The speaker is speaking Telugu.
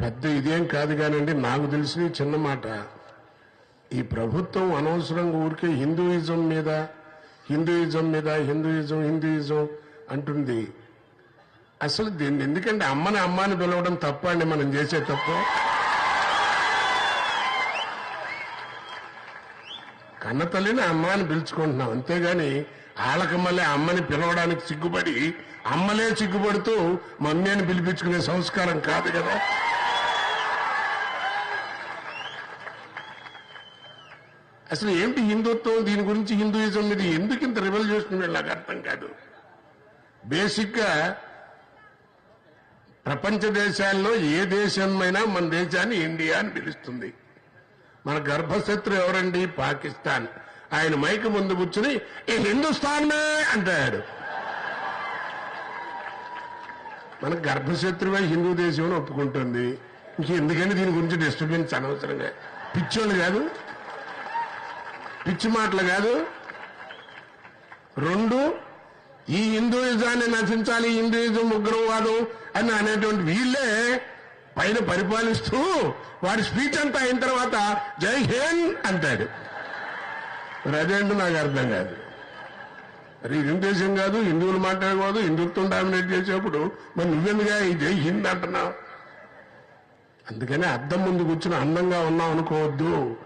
పెద్ద ఇదేం కాదు కానండి నాకు తెలిసి చిన్న మాట. ఈ ప్రభుత్వం అనవసరంగా ఊరికే హిందూయిజం మీద హిందూయిజం మీద హిందూయిజం హిందూయిజం అంటుంది. అసలు దీన్ని ఎందుకంటే అమ్మని అమ్మాని పిలవడం తప్ప అండి మనం చేసే తప్పు. కన్న తల్లిని అమ్మని పిలుచుకుంటున్నాం. అంతేగాని ఆళ్ళకి మళ్ళీ అమ్మని పిలవడానికి సిగ్గుపడి అమ్మలే సిగ్గుపడుతూ మమ్మీ అని పిలిపించుకునే సంస్కారం కాదు కదా. అసలు ఏంటి హిందుత్వం? దీని గురించి హిందూయిజం మీద ఎందుకు ఇంత రివల్యూషన్ నాకు అర్థం కాదు. బేసిక్గా ప్రపంచ దేశాల్లో ఏ దేశమైనా మన దేశాన్ని ఇండియా అని పిలుస్తుంది. మన గర్భశత్రు ఎవరండి? పాకిస్తాన్. ఆయన మైక్ ముందు కూర్చుని ఈ హిందుస్థాన్ అంటాడు. మన గర్భశత్రువే హిందూ దేశం అని ఒప్పుకుంటుంది. ఎందుకని దీని గురించి డిస్టర్బెన్స్ అనవసరంగా? పిచ్చోళ్ళు కాదు. పిచ్చి మాటలు కాదు. రెండు ఈ హిందూయిజాన్ని నశించాలి హిందూయిజం ఉగ్రవాదం అని అనేటువంటి వీళ్ళే పైన పరిపాలిస్తూ వాడి స్పీచ్ అంతా అయిన తర్వాత జై హింద్ అంటాడు. మరి అదేంటో నాకు అర్థం కాదు. మరి ఇది దేశం కాదు హిందువులు మాట్లాడకూడదు హిందుత్వం డామినేట్ చేసేప్పుడు మరి నువ్వెందుగా ఈ జై హింద్ అంటున్నావు? అందుకని అద్దం ముందు కూర్చుని అందంగా ఉన్నాం అనుకోవద్దు.